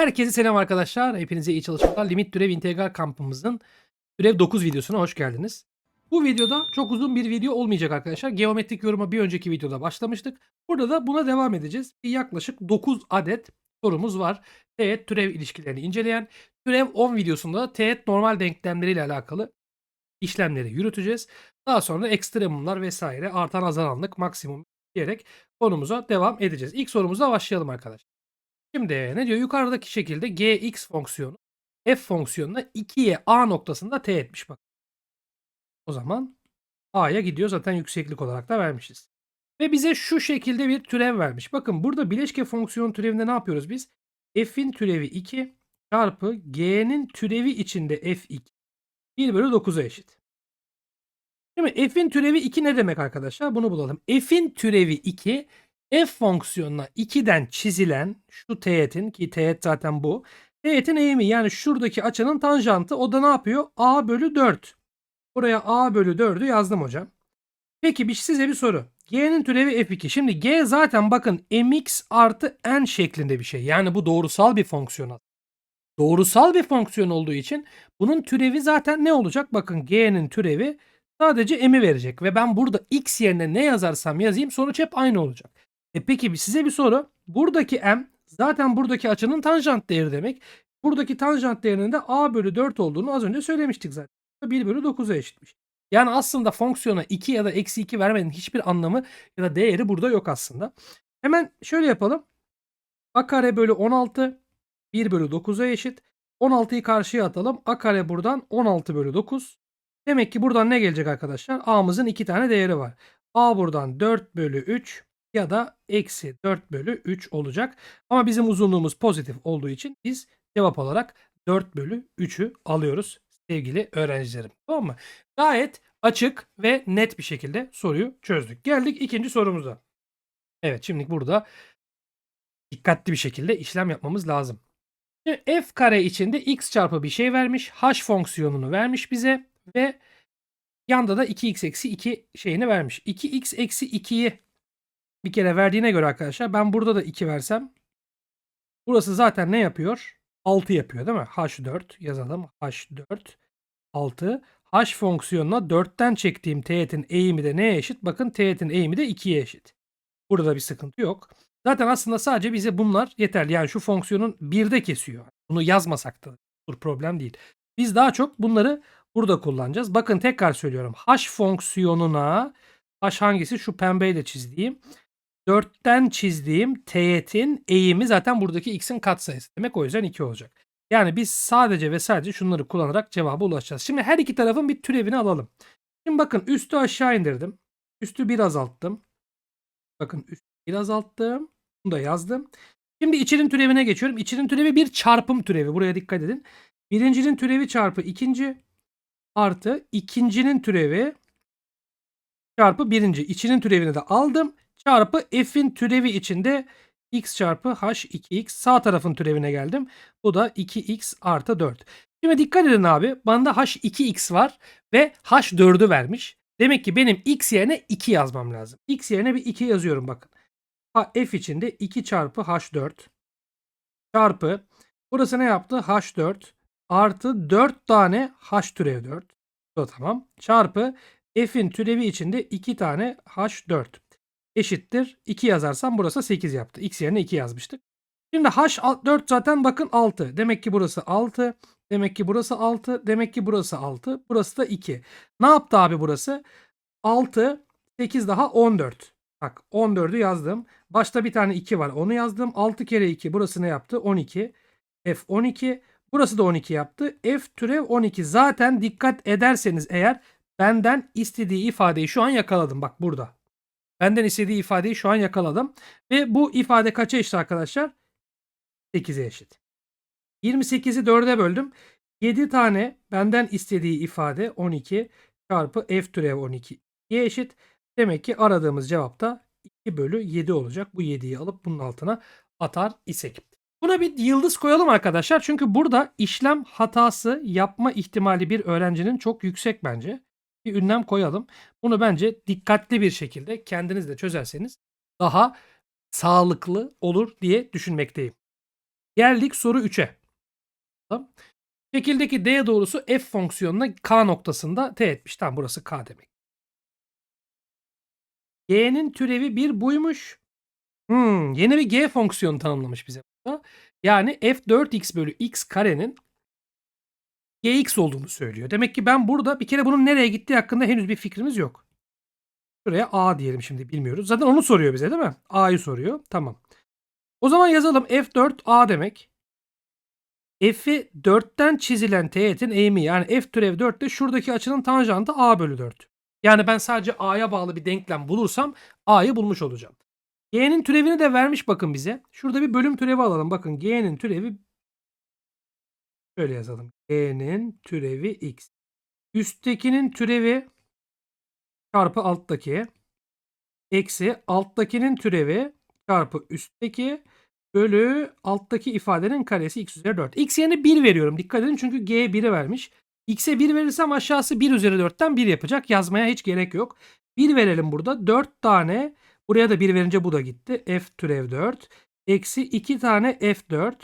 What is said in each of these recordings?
Herkese selam arkadaşlar. Hepinize iyi çalışmalar. Limit türev integral kampımızın türev 9 videosuna hoş geldiniz. Bu videoda çok uzun bir video olmayacak arkadaşlar. Geometrik yoruma bir önceki videoda başlamıştık. Burada da buna devam edeceğiz. Bir yaklaşık 9 adet sorumuz var. Teğet türev ilişkilerini inceleyen türev 10 videosunda da teğet normal denklemleriyle alakalı işlemleri yürüteceğiz. Daha sonra ekstremumlar vesaire artan azalanlık maksimum diyerek konumuza devam edeceğiz. İlk sorumuzla başlayalım arkadaşlar. Şimdi ne diyor? Yukarıdaki şekilde gx fonksiyonu f fonksiyonuna 2'ye a noktasında t etmiş bak. O zaman a'ya gidiyor zaten yükseklik olarak da vermişiz. Ve bize şu şekilde bir türev vermiş. Bakın burada bileşke fonksiyon türevinde ne yapıyoruz biz? f'in türevi 2 çarpı g'nin türevi içinde f2 1 bölü 9'a eşit. Şimdi f'in türevi 2 ne demek arkadaşlar? Bunu bulalım. f'in türevi 2 f fonksiyonuna 2'den çizilen şu teğetin ki teğet zaten bu. Teğetin eğimi yani şuradaki açının tanjantı o da ne yapıyor? a bölü 4. Buraya a bölü 4'ü yazdım hocam. Peki bir size bir soru. G'nin türevi f2. Şimdi g zaten bakın mx artı n şeklinde bir şey. Yani bu doğrusal bir fonksiyon. Doğrusal bir fonksiyon olduğu için bunun türevi zaten ne olacak? Bakın g'nin türevi sadece m'i verecek. Ve ben burada x yerine ne yazarsam yazayım sonuç hep aynı olacak. E peki size bir soru. Buradaki m zaten buradaki açının tanjant değeri demek. Buradaki tanjant değerinin de a bölü 4 olduğunu az önce söylemiştik zaten. 1 bölü 9'a eşitmiş. Yani aslında fonksiyona 2 ya da eksi 2 vermenin hiçbir anlamı ya da değeri burada yok aslında. Hemen şöyle yapalım. a kare bölü 16 1 bölü 9'a eşit. 16'yı karşıya atalım. a kare buradan 16 bölü 9. Demek ki buradan ne gelecek arkadaşlar? a'mızın 2 tane değeri var. a buradan 4 bölü 3 ya da eksi 4 bölü 3 olacak. Ama bizim uzunluğumuz pozitif olduğu için biz cevap olarak 4 bölü 3'ü alıyoruz sevgili öğrencilerim. Tamam mı? Gayet açık ve net bir şekilde soruyu çözdük. Geldik ikinci sorumuza. Evet şimdi burada dikkatli bir şekilde işlem yapmamız lazım. Şimdi f kare içinde x çarpı bir şey vermiş. h fonksiyonunu vermiş bize ve yanda da 2x eksi 2 şeyini vermiş. 2x eksi 2'yi bir kere verdiğine göre arkadaşlar ben burada da 2 versem burası zaten ne yapıyor? 6 yapıyor değil mi? H4 yazalım. H4 6. H fonksiyonuna 4'ten çektiğim teğetin eğimi de neye eşit? Bakın teğetin eğimi de 2'ye eşit. Burada bir sıkıntı yok. Zaten aslında sadece bize bunlar yeterli. Yani şu fonksiyonun 1'de kesiyor. Bunu yazmasak da olur problem değil. Biz daha çok bunları burada kullanacağız. Bakın tekrar söylüyorum. H fonksiyonuna H hangisi? Şu pembeyle çizdiğim. 4'ten çizdiğim teğetin eğimi zaten buradaki x'in katsayısı. Demek o yüzden 2 olacak. Yani biz sadece ve sadece şunları kullanarak cevaba ulaşacağız. Şimdi her iki tarafın bir türevini alalım. Şimdi bakın üstü aşağı indirdim. Üstü bir azalttım. Bakın üstü bir azalttım. Bunu da yazdım. Şimdi içinin türevine geçiyorum. İçinin türevi bir çarpım türevi. Buraya dikkat edin. Birincinin türevi çarpı ikinci artı ikincinin türevi çarpı birinci. İçinin türevini de aldım çarpı f'in türevi içinde x çarpı h2x sağ tarafın türevine geldim. Bu da 2x artı 4. Şimdi dikkat edin abi. Bana h2x var ve h4'ü vermiş. Demek ki benim x yerine 2 yazmam lazım. x yerine bir 2 yazıyorum bakın. f içinde 2 çarpı h4 çarpı burası ne yaptı? h4 artı 4 tane h türev 4. O tamam. Çarpı f'in türevi içinde 2 tane h4 eşittir. 2 yazarsam burası 8 yaptı. X yerine 2 yazmıştık. Şimdi H4 zaten bakın 6. Demek ki burası 6. Demek ki burası 6. Demek ki burası 6. Burası da 2. Ne yaptı abi burası? 6, 8 daha 14. Bak 14'ü yazdım. Başta bir tane 2 var. Onu yazdım. 6 kere 2. Burası ne yaptı? 12. F 12. Burası da 12 yaptı. F türev 12. Zaten dikkat ederseniz eğer benden istediği ifadeyi şu an yakaladım. Bak burada. Benden istediği ifadeyi şu an yakaladım. Ve bu ifade kaça eşit arkadaşlar? 8'e eşit. 28'i 4'e böldüm. 7 tane benden istediği ifade 12 çarpı f türev 12 eşit. Demek ki aradığımız cevap da 2 bölü 7 olacak. Bu 7'yi alıp bunun altına atar isek. Buna bir yıldız koyalım arkadaşlar. Çünkü burada işlem hatası yapma ihtimali bir öğrencinin çok yüksek bence bir ünlem koyalım. Bunu bence dikkatli bir şekilde kendiniz de çözerseniz daha sağlıklı olur diye düşünmekteyim. Geldik soru 3'e. Tamam. Şekildeki D doğrusu f fonksiyonuna k noktasında t etmiş. Tamam burası k demek. G'nin türevi 1 buymuş. Hmm, yeni bir G fonksiyonu tanımlamış bize. Yani f4x bölü x karenin gx olduğunu söylüyor. Demek ki ben burada bir kere bunun nereye gittiği hakkında henüz bir fikrimiz yok. Şuraya a diyelim şimdi bilmiyoruz. Zaten onu soruyor bize değil mi? a'yı soruyor. Tamam. O zaman yazalım f4 a demek. F'i 4'ten çizilen teğetin eğimi yani f türev 4 de şuradaki açının tanjantı a bölü 4. Yani ben sadece a'ya bağlı bir denklem bulursam a'yı bulmuş olacağım. G'nin türevini de vermiş bakın bize. Şurada bir bölüm türevi alalım. Bakın G'nin türevi şöyle yazalım. G'nin türevi x. Üsttekinin türevi çarpı alttaki eksi alttakinin türevi çarpı üstteki bölü alttaki ifadenin karesi x üzeri 4. X yerine 1 veriyorum. Dikkat edin çünkü G 1'i vermiş. X'e 1 verirsem aşağısı 1 üzeri 4'ten 1 yapacak. Yazmaya hiç gerek yok. 1 verelim burada. 4 tane buraya da 1 verince bu da gitti. F türev 4 eksi 2 tane F4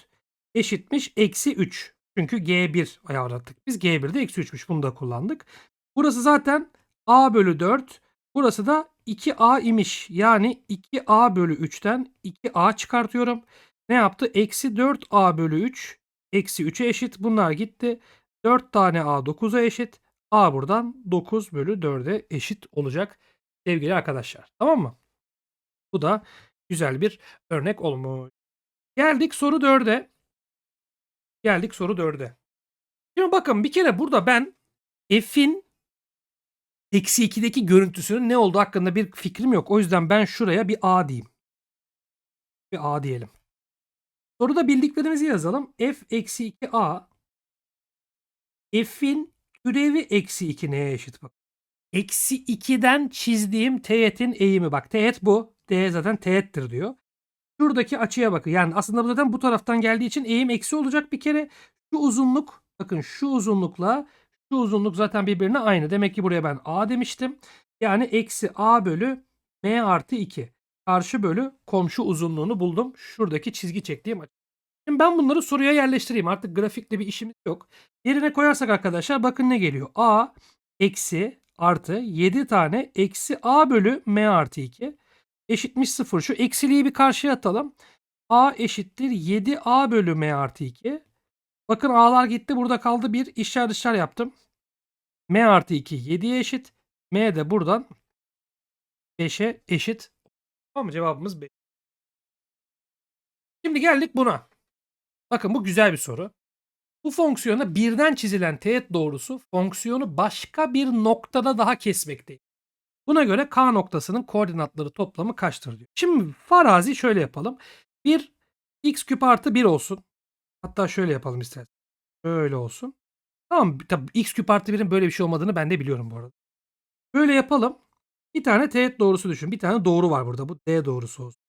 eşitmiş eksi 3. Çünkü G1 ayarladık. Biz G1'de eksi 3'müş. Bunu da kullandık. Burası zaten A bölü 4. Burası da 2A imiş. Yani 2A bölü 3'ten 2A çıkartıyorum. Ne yaptı? Eksi 4A bölü 3. Eksi 3'e eşit. Bunlar gitti. 4 tane A 9'a eşit. A buradan 9 bölü 4'e eşit olacak sevgili arkadaşlar. Tamam mı? Bu da güzel bir örnek olmuş. Geldik soru 4'e. Geldik soru 4'e. Şimdi bakın bir kere burada ben f'in eksi 2'deki görüntüsünün ne olduğu hakkında bir fikrim yok. O yüzden ben şuraya bir a diyeyim. Bir a diyelim. Soruda bildiklerimizi yazalım. f eksi 2a f'in türevi eksi 2 neye eşit bak. Eksi 2'den çizdiğim teğetin eğimi bak. Teğet bu. D zaten teğettir diyor. Şuradaki açıya bakın. Yani aslında bu zaten bu taraftan geldiği için eğim eksi olacak bir kere. Şu uzunluk bakın şu uzunlukla şu uzunluk zaten birbirine aynı. Demek ki buraya ben a demiştim. Yani eksi a bölü m artı 2. Karşı bölü komşu uzunluğunu buldum. Şuradaki çizgi çektiğim açı. Şimdi ben bunları soruya yerleştireyim. Artık grafikle bir işimiz yok. Yerine koyarsak arkadaşlar bakın ne geliyor. a eksi artı 7 tane eksi a bölü m artı 2 eşitmiş 0. Şu eksiliği bir karşıya atalım. a eşittir 7a bölü m artı 2. Bakın a'lar gitti burada kaldı 1. İşler dışlar yaptım. m artı 2 7'ye eşit. m de buradan 5'e eşit. Tamam mı? Cevabımız 5. Şimdi geldik buna. Bakın bu güzel bir soru. Bu fonksiyona birden çizilen teğet doğrusu fonksiyonu başka bir noktada daha kesmekteyiz. Buna göre K noktasının koordinatları toplamı kaçtır diyor. Şimdi farazi şöyle yapalım. Bir x küp artı 1 olsun. Hatta şöyle yapalım istersen. Şöyle olsun. Tamam tabii x küp artı 1'in böyle bir şey olmadığını ben de biliyorum bu arada. Böyle yapalım. Bir tane teğet doğrusu düşün. Bir tane doğru var burada. Bu D doğrusu olsun.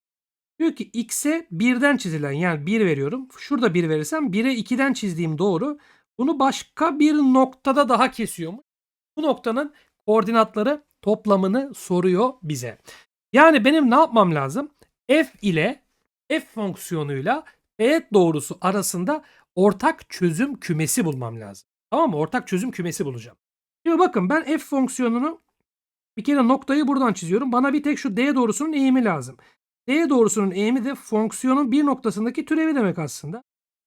Diyor ki x'e 1'den çizilen yani 1 veriyorum. Şurada 1 verirsem 1'e 2'den çizdiğim doğru. Bunu başka bir noktada daha kesiyor mu? Bu noktanın koordinatları toplamını soruyor bize. Yani benim ne yapmam lazım? F ile f fonksiyonuyla teğet doğrusu arasında ortak çözüm kümesi bulmam lazım. Tamam mı? Ortak çözüm kümesi bulacağım. Şimdi bakın ben f fonksiyonunu bir kere noktayı buradan çiziyorum. Bana bir tek şu d doğrusunun eğimi lazım. D doğrusunun eğimi de fonksiyonun bir noktasındaki türevi demek aslında.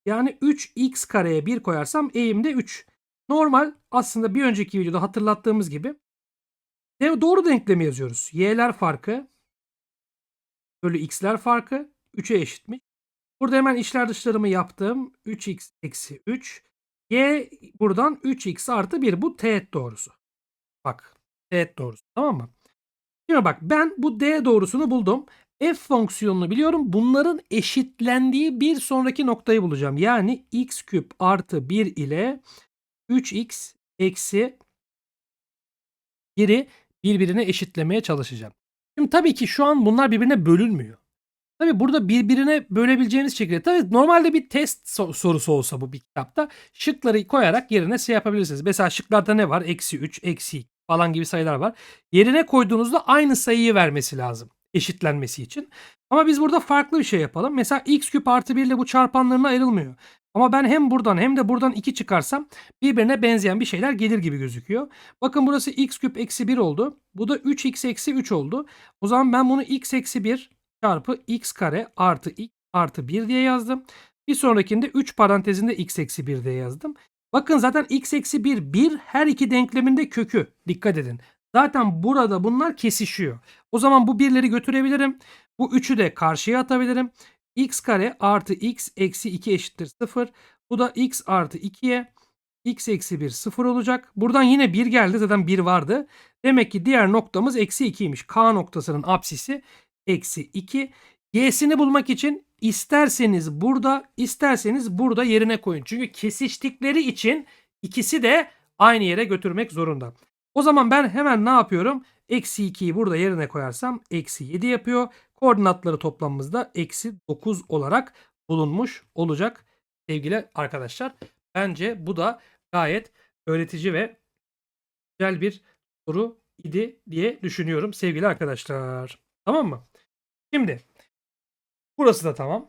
Yani 3x kareye 1 koyarsam eğim de 3. Normal aslında bir önceki videoda hatırlattığımız gibi doğru denklemi yazıyoruz. Y'ler farkı bölü x'ler farkı 3'e eşitmiş. Burada hemen işler dışlarımı yaptım. 3x eksi 3. Y buradan 3x artı 1. Bu teğet doğrusu. Bak teğet doğrusu tamam mı? Şimdi bak ben bu d doğrusunu buldum. F fonksiyonunu biliyorum. Bunların eşitlendiği bir sonraki noktayı bulacağım. Yani x küp artı 1 ile 3x eksi 1'i birbirine eşitlemeye çalışacağım. Şimdi tabii ki şu an bunlar birbirine bölünmüyor. Tabii burada birbirine bölebileceğiniz şekilde. Tabii normalde bir test sorusu olsa bu bir kitapta şıkları koyarak yerine şey yapabilirsiniz. Mesela şıklarda ne var? Eksi 3, eksi 2 falan gibi sayılar var. Yerine koyduğunuzda aynı sayıyı vermesi lazım. eşitlenmesi için. Ama biz burada farklı bir şey yapalım. Mesela x küp artı 1 ile bu çarpanlarına ayrılmıyor. Ama ben hem buradan hem de buradan 2 çıkarsam birbirine benzeyen bir şeyler gelir gibi gözüküyor. Bakın burası x küp eksi 1 oldu. Bu da 3x eksi 3 oldu. O zaman ben bunu x eksi 1 çarpı x kare artı x artı 1 diye yazdım. Bir sonrakinde 3 parantezinde x eksi 1 diye yazdım. Bakın zaten x eksi 1 1 her iki denkleminde kökü. Dikkat edin. Zaten burada bunlar kesişiyor. O zaman bu birleri götürebilirim. Bu 3'ü de karşıya atabilirim. X kare artı x eksi 2 eşittir 0. Bu da x artı 2'ye x eksi 1 0 olacak. Buradan yine 1 geldi. Zaten 1 vardı. Demek ki diğer noktamız eksi 2'ymiş. K noktasının apsisi eksi 2. Y'sini bulmak için isterseniz burada isterseniz burada yerine koyun. Çünkü kesiştikleri için ikisi de aynı yere götürmek zorunda. O zaman ben hemen ne yapıyorum? Eksi 2'yi burada yerine koyarsam eksi 7 yapıyor. Koordinatları toplamımızda eksi 9 olarak bulunmuş olacak sevgili arkadaşlar. Bence bu da gayet öğretici ve güzel bir soru idi diye düşünüyorum sevgili arkadaşlar. Tamam mı? Şimdi burası da tamam.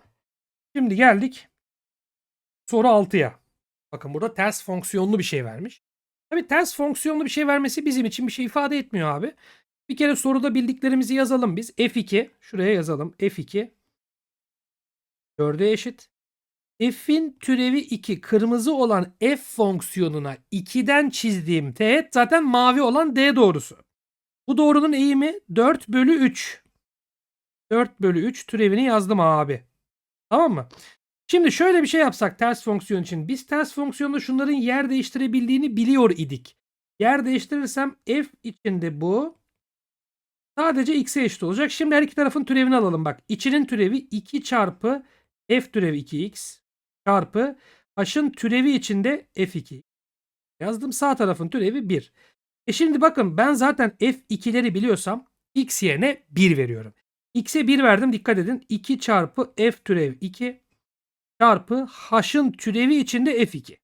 Şimdi geldik soru 6'ya. Bakın burada ters fonksiyonlu bir şey vermiş. Tabii ters fonksiyonlu bir şey vermesi bizim için bir şey ifade etmiyor abi. Bir kere soruda bildiklerimizi yazalım biz. F2 şuraya yazalım. F2 4'e eşit. F'in türevi 2 kırmızı olan f fonksiyonuna 2'den çizdiğim teğet zaten mavi olan d doğrusu. Bu doğrunun eğimi 4 bölü 3. 4 bölü 3 türevini yazdım abi. Tamam mı? Şimdi şöyle bir şey yapsak ters fonksiyon için. Biz ters fonksiyonda şunların yer değiştirebildiğini biliyor idik. Yer değiştirirsem f içinde bu sadece x'e eşit olacak. Şimdi her iki tarafın türevini alalım. Bak içinin türevi 2 çarpı f türevi 2x çarpı h'ın türevi içinde f2. Yazdım sağ tarafın türevi 1. E şimdi bakın ben zaten f2'leri biliyorsam x yerine 1 veriyorum. x'e 1 verdim dikkat edin. 2 çarpı f türev 2 çarpı h'ın türevi içinde f2.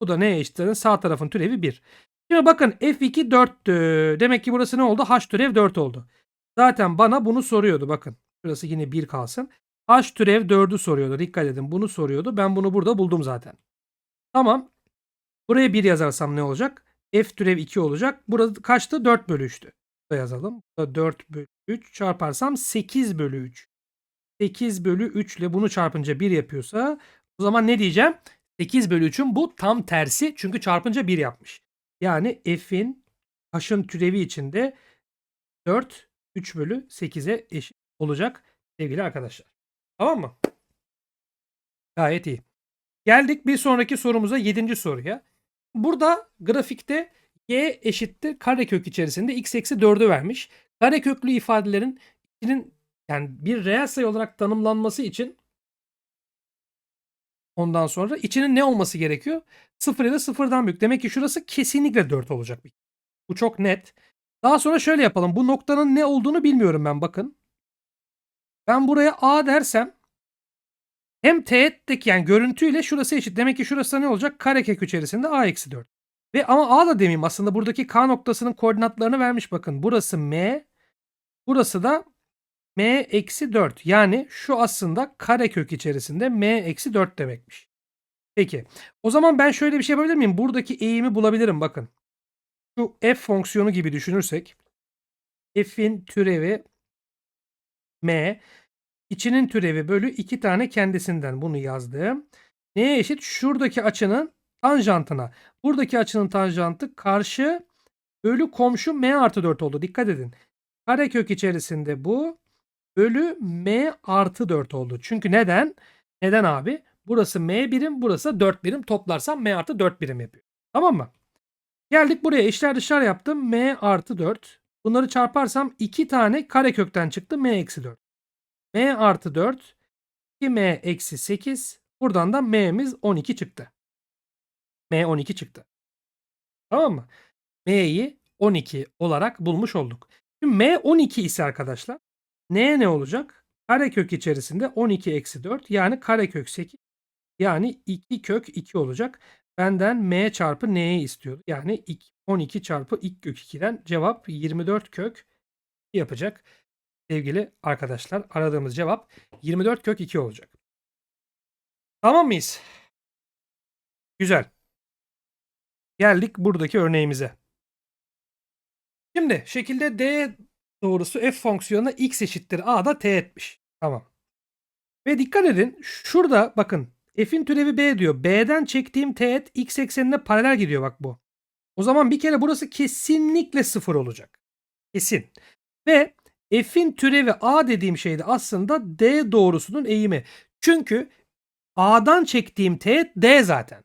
Bu da neye eşittir? Sağ tarafın türevi 1. Şimdi bakın f2 4'tü. Demek ki burası ne oldu? h türev 4 oldu. Zaten bana bunu soruyordu bakın. Burası yine 1 kalsın. h türev 4'ü soruyordu. Dikkat edin bunu soruyordu. Ben bunu burada buldum zaten. Tamam. Buraya 1 yazarsam ne olacak? f türev 2 olacak. Burada kaçtı? 4 bölü 3'tü. Burada yazalım. Burada 4 bölü 3 çarparsam 8 bölü 3. 8 bölü 3 ile bunu çarpınca 1 yapıyorsa o zaman ne diyeceğim? 8 bölü 3'ün bu tam tersi çünkü çarpınca 1 yapmış. Yani f'in h'ın türevi içinde 4 3 bölü 8'e eşit olacak sevgili arkadaşlar. Tamam mı? Gayet iyi. Geldik bir sonraki sorumuza 7. soruya. Burada grafikte y eşittir karekök içerisinde x eksi 4'ü vermiş. Kareköklü ifadelerin içinin yani bir reel sayı olarak tanımlanması için ondan sonra içinin ne olması gerekiyor? 0 ya da 0'dan büyük. Demek ki şurası kesinlikle 4 olacak. Bu çok net. Daha sonra şöyle yapalım. Bu noktanın ne olduğunu bilmiyorum ben bakın. Ben buraya A dersem hem teğetteki yani görüntüyle şurası eşit. Demek ki şurası ne olacak? Karekök içerisinde A eksi 4. Ve ama A da demeyeyim aslında buradaki K noktasının koordinatlarını vermiş bakın. Burası M. Burası da m eksi 4. Yani şu aslında karekök içerisinde m eksi 4 demekmiş. Peki. O zaman ben şöyle bir şey yapabilir miyim? Buradaki eğimi bulabilirim bakın. Şu f fonksiyonu gibi düşünürsek f'in türevi m içinin türevi bölü iki tane kendisinden bunu yazdım. Neye eşit? Şuradaki açının tanjantına. Buradaki açının tanjantı karşı bölü komşu m artı 4 oldu. Dikkat edin. Karekök içerisinde bu bölü m artı 4 oldu. Çünkü neden? Neden abi? Burası m birim, burası 4 birim. Toplarsam m artı 4 birim yapıyor. Tamam mı? Geldik buraya. İşler dışlar yaptım. m artı 4. Bunları çarparsam 2 tane karekökten çıktı. m eksi 4. m artı 4. 2m eksi 8. Buradan da m'miz 12 çıktı. m 12 çıktı. Tamam mı? m'yi 12 olarak bulmuş olduk. Şimdi m 12 ise arkadaşlar N'ye ne olacak? Karekök içerisinde 12 eksi 4 yani karekök 8 yani 2 kök 2 olacak. Benden m çarpı n'yi istiyordu. Yani 12 çarpı ilk kök 2'den cevap 24 kök yapacak. sevgili arkadaşlar. Aradığımız cevap 24 kök 2 olacak. Tamam mıyız? Güzel. Geldik buradaki örneğimize. Şimdi şekilde d doğrusu f fonksiyonuna x eşittir a'da t etmiş. Tamam. Ve dikkat edin şurada bakın f'in türevi b diyor. B'den çektiğim teğet x eksenine paralel gidiyor bak bu. O zaman bir kere burası kesinlikle sıfır olacak. Kesin. Ve f'in türevi a dediğim şey de aslında d doğrusunun eğimi. Çünkü a'dan çektiğim teğet d zaten.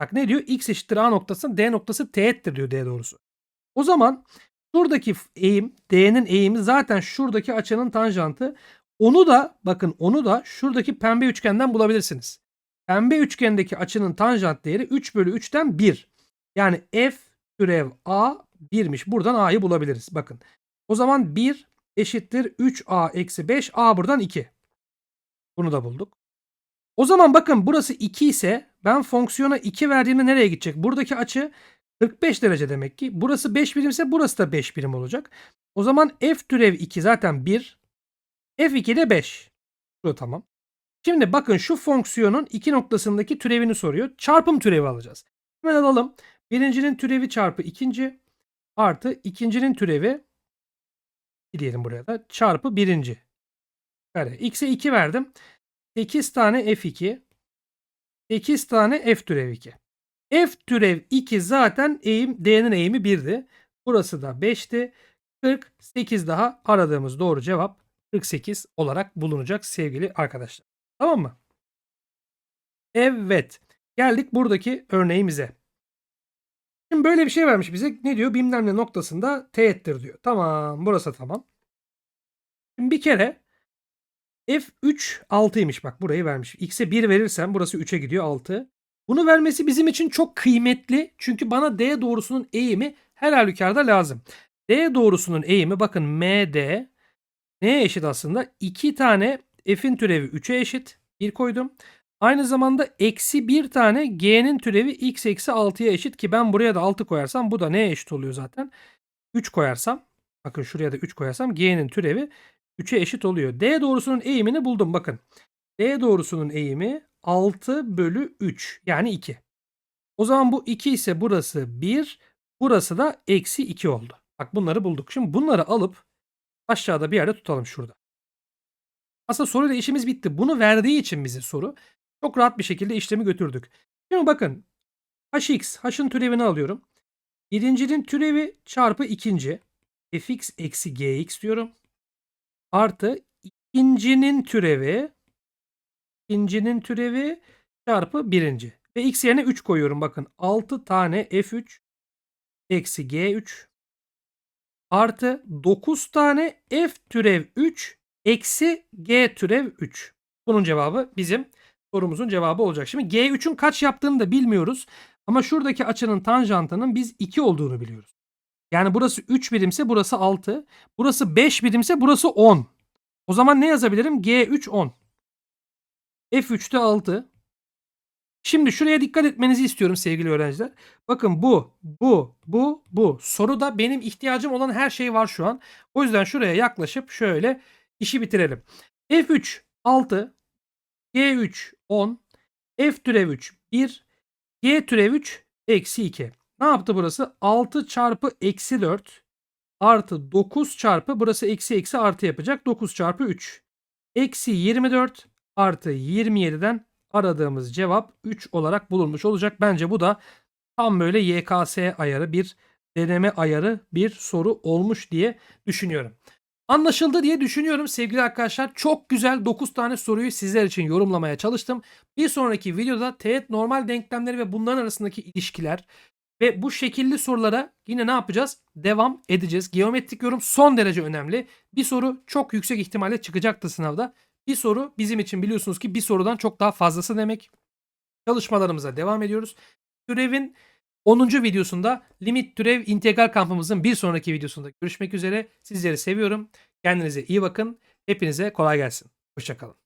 Bak ne diyor? x eşittir a noktası d noktası teğettir diyor d doğrusu. O zaman şuradaki eğim d'nin eğimi zaten şuradaki açının tanjantı. Onu da bakın onu da şuradaki pembe üçgenden bulabilirsiniz. Pembe üçgendeki açının tanjant değeri 3 bölü 3'ten 1. Yani f türev a 1'miş. Buradan a'yı bulabiliriz. Bakın. O zaman 1 eşittir 3a eksi 5. a buradan 2. Bunu da bulduk. O zaman bakın burası 2 ise ben fonksiyona 2 verdiğimde nereye gidecek? Buradaki açı 45 derece demek ki. Burası 5 birimse burası da 5 birim olacak. O zaman f türev 2 zaten 1. f2 de 5. Bu tamam. Şimdi bakın şu fonksiyonun iki noktasındaki türevini soruyor. Çarpım türevi alacağız. Hemen alalım. Birincinin türevi çarpı ikinci artı ikincinin türevi diyelim buraya da çarpı birinci. Kare. X'e 2 verdim. 8 tane F2 8 tane F türev 2. F türev 2 zaten eğim D'nin eğimi 1'di. Burası da 5'ti. 48 daha aradığımız doğru cevap 48 olarak bulunacak sevgili arkadaşlar. Tamam mı? Evet. Geldik buradaki örneğimize. Şimdi böyle bir şey vermiş bize. Ne diyor? Bilmem ne noktasında teğettir diyor. Tamam. Burası tamam. Şimdi bir kere F3 6'ymış bak burayı vermiş. X'e 1 verirsem burası 3'e gidiyor 6. Bunu vermesi bizim için çok kıymetli. Çünkü bana D doğrusunun eğimi her halükarda lazım. D doğrusunun eğimi bakın MD neye eşit aslında? 2 tane F'in türevi 3'e eşit. 1 koydum. Aynı zamanda eksi 1 tane G'nin türevi X eksi 6'ya eşit ki ben buraya da 6 koyarsam bu da neye eşit oluyor zaten? 3 koyarsam bakın şuraya da 3 koyarsam G'nin türevi 3'e eşit oluyor. D doğrusunun eğimini buldum bakın. D doğrusunun eğimi 6 bölü 3 yani 2. O zaman bu 2 ise burası 1 burası da eksi 2 oldu. Bak bunları bulduk. Şimdi bunları alıp aşağıda bir yerde tutalım şurada. Aslında soruyla işimiz bitti. Bunu verdiği için bize soru çok rahat bir şekilde işlemi götürdük. Şimdi bakın hx, h'ın türevini alıyorum. Birincinin türevi çarpı ikinci. fx eksi gx diyorum. Artı ikincinin türevi ikincinin türevi çarpı birinci. Ve x yerine 3 koyuyorum bakın. 6 tane f3 eksi g3 artı 9 tane f türev 3 eksi g türev 3. Bunun cevabı bizim sorumuzun cevabı olacak. Şimdi G3'ün kaç yaptığını da bilmiyoruz. Ama şuradaki açının tanjantının biz 2 olduğunu biliyoruz. Yani burası 3 birimse burası 6. Burası 5 birimse burası 10. O zaman ne yazabilirim? G3 10. F3'te 6. Şimdi şuraya dikkat etmenizi istiyorum sevgili öğrenciler. Bakın bu, bu, bu, bu. Soruda benim ihtiyacım olan her şey var şu an. O yüzden şuraya yaklaşıp şöyle işi bitirelim. F3 6, G3 10, F türev 3 1, G türev 3 eksi 2. Ne yaptı burası? 6 çarpı eksi 4 artı 9 çarpı burası eksi eksi artı yapacak. 9 çarpı 3. Eksi 24 artı 27'den aradığımız cevap 3 olarak bulunmuş olacak. Bence bu da tam böyle YKS ayarı bir deneme ayarı bir soru olmuş diye düşünüyorum. Anlaşıldı diye düşünüyorum sevgili arkadaşlar. Çok güzel 9 tane soruyu sizler için yorumlamaya çalıştım. Bir sonraki videoda teğet normal denklemleri ve bunların arasındaki ilişkiler ve bu şekilli sorulara yine ne yapacağız? Devam edeceğiz. Geometrik yorum son derece önemli. Bir soru çok yüksek ihtimalle çıkacaktır sınavda. Bir soru bizim için biliyorsunuz ki bir sorudan çok daha fazlası demek. Çalışmalarımıza devam ediyoruz. Türevin 10. videosunda limit türev integral kampımızın bir sonraki videosunda görüşmek üzere. Sizleri seviyorum. Kendinize iyi bakın. Hepinize kolay gelsin. Hoşçakalın.